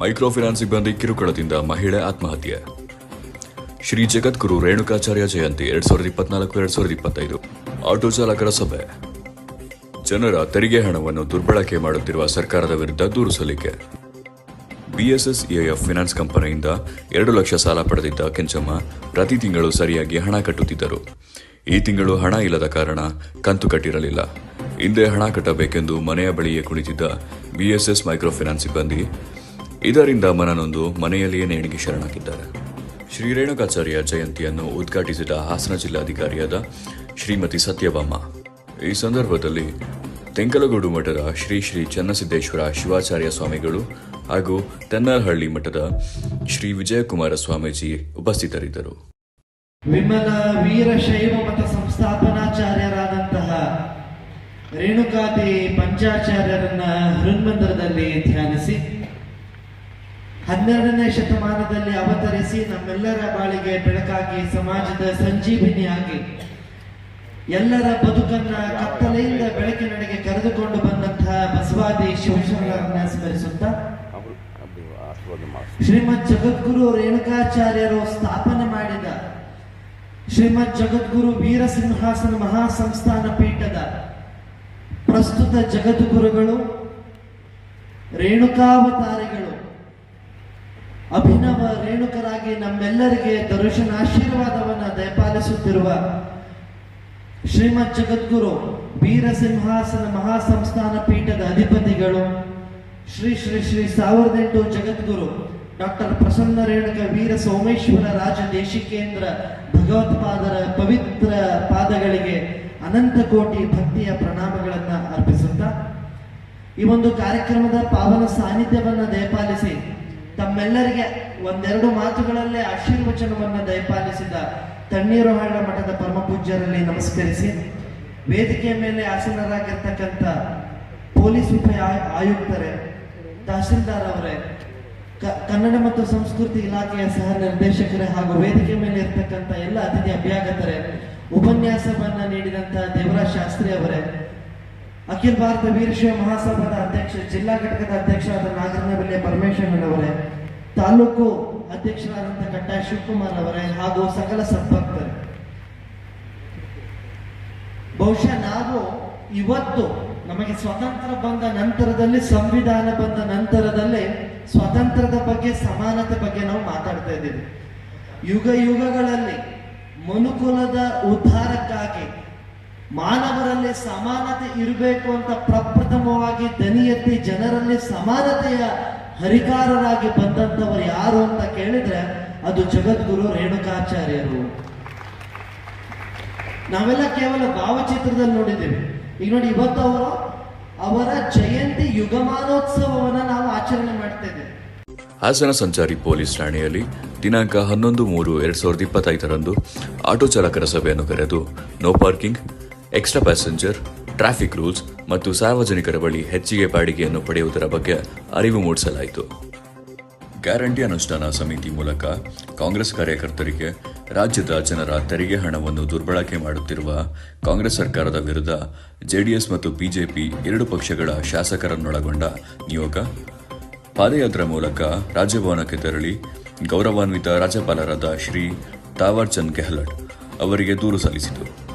Micro finance ಸಿಬ್ಬಂದಿ ಕಿರುಕುಳದಿಂದ ಮಹಿಳೆ ಆತ್ಮಹತ್ಯೆ. ಶ್ರೀ ಜಗದ್ಗುರು ರೇಣುಕಾಚಾರ್ಯ ಜಯಂತಿ ಎರಡ್ ಸಾವಿರದ ಇಪ್ಪತ್ನಾಲ್ಕು, ಎರಡ್ ಸಾವಿರದ ಇಪ್ಪತ್ತೈದು. ಆಟೋ ಚಾಲಕರ ಸಭೆ. ಜನರ ತೆರಿಗೆ ಹಣವನ್ನು ದುರ್ಬಳಕೆ ಮಾಡುತ್ತಿರುವ ಸರ್ಕಾರದ ವಿರುದ್ಧ ದೂರು ಸಲ್ಲಿಕೆ. ಬಿಎಸ್ಎಸ್ಎಎಫ್ ಫಿನಾನ್ಸ್ ಕಂಪನಿಯಿಂದ ಎರಡು ಲಕ್ಷ ಸಾಲ ಪಡೆದಿದ್ದ ಕೆಂಚಮ್ಮ ಪ್ರತಿ ತಿಂಗಳು ಸರಿಯಾಗಿ ಹಣ ಕಟ್ಟುತ್ತಿದ್ದರು. ಈ ತಿಂಗಳು ಹಣ ಇಲ್ಲದ ಕಾರಣ ಕಂತು ಕಟ್ಟಿರಲಿಲ್ಲ. ಹಿಂದೆ ಹಣ ಕಟ್ಟಬೇಕೆಂದು ಮನೆಯ ಬಳಿಯೇ ಕುಳಿತಿದ್ದ ಬಿಎಸ್ಎಸ್ ಮೈಕ್ರೋ ಫಿನಾನ್ಸ್ ಸಿಬ್ಬಂದಿ ಇದರಿಂದ ಮನನೊಂದು ಮನೆಯಲ್ಲಿಯೇ ನೇಣಿಗೆ ಶರಣಾಗಿದ್ದಾರೆ. ಶ್ರೀ ರೇಣುಕಾಚಾರ್ಯ ಜಯಂತಿಯನ್ನು ಉದ್ಘಾಟಿಸಿದ ಹಾಸನ ಜಿಲ್ಲಾಧಿಕಾರಿಯಾದ ಶ್ರೀಮತಿ ಸತ್ಯಭಾಮ. ಈ ಸಂದರ್ಭದಲ್ಲಿ ತೆಂಕಲಗೂಡು ಮಠದ ಶ್ರೀ ಶ್ರೀ ಚನ್ನಸಿದ್ದೇಶ್ವರ ಶಿವಾಚಾರ್ಯ ಸ್ವಾಮಿಗಳು ಹಾಗೂ ತೆನ್ನರಹಳ್ಳಿ ಮಠದ ಶ್ರೀ ವಿಜಯಕುಮಾರ ಸ್ವಾಮೀಜಿ ಉಪಸ್ಥಿತರಿದ್ದರು. ವಿಮಲ ವೀರಶೈವ ಮತ ಸಂಸ್ಥಾಪನಾಚಾರ್ಯರಾದಂತಹ ರೇಣುಕಾದಿ ಪಂಚಾಚಾರ್ಯರನ್ನ ಹೃನ್ಮಂದಿರದಲ್ಲಿ ಧ್ಯಾನಿಸಿ ಹನ್ನೆರಡನೇ ಶತಮಾನದಲ್ಲಿ ಅವತರಿಸಿ ನಮ್ಮೆಲ್ಲರ ಬಾಳಿಗೆ ಬೆಳಕಾಗಿ ಸಮಾಜದ ಸಂಜೀವಿನಿಯಾಗಿ ಎಲ್ಲರ ಬದುಕನ್ನ ಕತ್ತಲೆಯಿಂದ ಬೆಳಕಿನಡೆಗೆ ಕರೆದುಕೊಂಡು ಬಂದಂತಹ ಬಸವಾದಿ ಶಿವಶರಣರನ್ನ ಸ್ಮರಿಸುತ್ತಾ ಶ್ರೀಮದ್ ಜಗದ್ಗುರು ರೇಣುಕಾಚಾರ್ಯರು ಸ್ಥಾಪನೆ ಮಾಡಿದ ಶ್ರೀಮದ್ ಜಗದ್ಗುರು ವೀರಸಿಂಹಾಸನ ಮಹಾಸಂಸ್ಥಾನ ಪೀಠದ ಪ್ರಸ್ತುತ ಜಗದ್ಗುರುಗಳು ರೇಣುಕಾವತಾರಿಗಳು. ಅಭಿನವ ರೇಣುಕರಾಗಿ ನಮ್ಮೆಲ್ಲರಿಗೆ ದರ್ಶನ ಆಶೀರ್ವಾದವನ್ನು ದಯಪಾಲಿಸುತ್ತಿರುವ ಶ್ರೀಮದ್ ಜಗದ್ಗುರು ವೀರಸಿಂಹಾಸನ ಮಹಾಸಂಸ್ಥಾನ ಪೀಠದ ಅಧಿಪತಿಗಳು ಶ್ರೀ ಶ್ರೀ ಶ್ರೀ ಸಾವಿರದ ಎಂಟು ಜಗದ್ಗುರು ಡಾಕ್ಟರ್ ಪ್ರಸನ್ನ ರೇಣುಕ ವೀರ ಸೋಮೇಶ್ವರ ರಾಜ ದೇಶಿಕೇಂದ್ರ ಭಗವತ್ಪಾದರ ಪವಿತ್ರ ಪಾದಗಳಿಗೆ ಅನಂತ ಕೋಟಿ ಭಕ್ತಿಯ ಪ್ರಣಾಮಗಳನ್ನು ಅರ್ಪಿಸುತ್ತಾ ಈ ಒಂದು ಕಾರ್ಯಕ್ರಮದ ಪಾವನ ಸಾನ್ನಿಧ್ಯವನ್ನು ದಯಪಾಲಿಸಿ ತಮ್ಮೆಲ್ಲರಿಗೆ ಒಂದೆರಡು ಮಾತುಗಳಲ್ಲೇ ಆಶೀರ್ವಚನವನ್ನು ದಯಪಾಲಿಸಿದ ತಣ್ಣೀರುಹಾಳ ಮಠದ ಪರಮ ಪೂಜ್ಯರಲ್ಲಿ ನಮಸ್ಕರಿಸಿ, ವೇದಿಕೆಯ ಮೇಲೆ ಆಸನರಾಗಿರ್ತಕ್ಕಂಥ ಪೊಲೀಸ್ ಉಪ ಆಯುಕ್ತರೇ, ತಹಸೀಲ್ದಾರ್ ಅವರೇ ಕನ್ನಡ ಮತ್ತು ಸಂಸ್ಕೃತಿ ಇಲಾಖೆಯ ಸಹ ನಿರ್ದೇಶಕರೇ ಹಾಗೂ ವೇದಿಕೆ ಮೇಲೆ ಇರ್ತಕ್ಕಂಥ ಎಲ್ಲ ಅತಿಥಿ ಅಭ್ಯಾಗತರೇ, ಉಪನ್ಯಾಸವನ್ನ ನೀಡಿದಂತಹ ದೇವರಾಜ್ ಶಾಸ್ತ್ರಿ ಅವರೇ ಅಖಿಲ ಭಾರತ ವೀರಶೈವ ಮಹಾಸಭಾದ ಅಧ್ಯಕ್ಷ, ಜಿಲ್ಲಾ ಘಟಕದ ಅಧ್ಯಕ್ಷರಾದ ನಾಗರನಬೆಲೆ ಪರಮೇಶ್ವರನ್ ಅವರೇ, ತಾಲೂಕು ಅಧ್ಯಕ್ಷರಾದಂತಹ ಕಟ್ಟಾಯ ಶಿವಕುಮಾರ್ ಅವರೇ ಹಾಗೂ ಸಕಲ ಸದ್ಭಕ್ತರು. ಬಹುಶಃ ನಾವು ಇವತ್ತು ನಮಗೆ ಸ್ವತಂತ್ರ ಬಂದ ನಂತರದಲ್ಲಿ, ಸಂವಿಧಾನ ಬಂದ ನಂತರದಲ್ಲಿ ಸ್ವತಂತ್ರದ ಬಗ್ಗೆ, ಸಮಾನತೆ ಬಗ್ಗೆ ನಾವು ಮಾತಾಡ್ತಾ ಇದ್ದೀವಿ. ಯುಗ ಯುಗಗಳಲ್ಲಿ ಮನುಕುಲದ ಉದ್ಧಾರಕ್ಕಾಗಿ ಮಾನವರಲ್ಲಿ ಸಮಾನತೆ ಇರಬೇಕು ಅಂತ ಪ್ರಪ್ರಥಮವಾಗಿ ದನಿ ಎತ್ತಿ ಜನರಲ್ಲಿ ಸಮಾನತೆಯ ಹರಿಕಾರರಾಗಿ ಬಂದಂಥವರು ಯಾರು ಅಂತ ಕೇಳಿದ್ರೆ ಅದು ಜಗದ್ಗುರು ರೇಣುಕಾಚಾರ್ಯರು. ನಾವೆಲ್ಲ ಕೇವಲ ಭಾವಚಿತ್ರದಲ್ಲಿ ನೋಡಿದ್ದೇವೆ. ಈಗ ನೋಡಿ ಇವತ್ತು ಅವರು ಅವರ ಜಯಂತಿ ಯುಗಮಾನೋತ್ಸವವನ್ನ ನಾವು ಆಚರಣೆ ಮಾಡ್ತಾ ಇದ್ದೇವೆ. ಹಾಸನ ಸಂಚಾರಿ ಪೊಲೀಸ್ ಠಾಣೆಯಲ್ಲಿ ದಿನಾಂಕ ಹನ್ನೊಂದು ಮೂರು ಎರಡ್ ಸಾವಿರದ ಇಪ್ಪತ್ತೈದರಂದು ಆಟೋ ಚಾಲಕರ ಸಭೆಯನ್ನು ಕರೆದು no parking extra passenger traffic rules ಮತ್ತು ಸಾರ್ವಜನಿಕರ ಬಳಿ ಹೆಚ್ಚಿಗೆ ಬಾಡಿಗೆಯನ್ನು ಪಡೆಯುವುದರ ಬಗ್ಗೆ ಅರಿವು ಮೂಡಿಸಲಾಯಿತು. ಗ್ಯಾರಂಟಿ ಅನುಷ್ಠಾನ ಸಮಿತಿ ಮೂಲಕ ಕಾಂಗ್ರೆಸ್ ಕಾರ್ಯಕರ್ತರಿಗೆ ರಾಜ್ಯದ ಜನರ ತೆರಿಗೆ ಹಣವನ್ನು ದುರ್ಬಳಕೆ ಮಾಡುತ್ತಿರುವ ಕಾಂಗ್ರೆಸ್ ಸರ್ಕಾರದ ವಿರುದ್ಧ ಜೆಡಿಎಸ್ ಮತ್ತು ಬಿಜೆಪಿ ಎರಡು ಪಕ್ಷಗಳ ಶಾಸಕರನ್ನೊಳಗೊಂಡ ನಿಯೋಗ, ಪಾದಯಾತ್ರೆ ಮೂಲಕ ರಾಜಭವನಕ್ಕೆ ತೆರಳಿ ಗೌರವಾನ್ವಿತ ರಾಜ್ಯಪಾಲರಾದ ಶ್ರೀ ತಾವರ್ ಚಂದ್ ಗೆಹ್ಲಟ್ ಅವರಿಗೆ ದೂರು ಸಲ್ಲಿಸಿತು.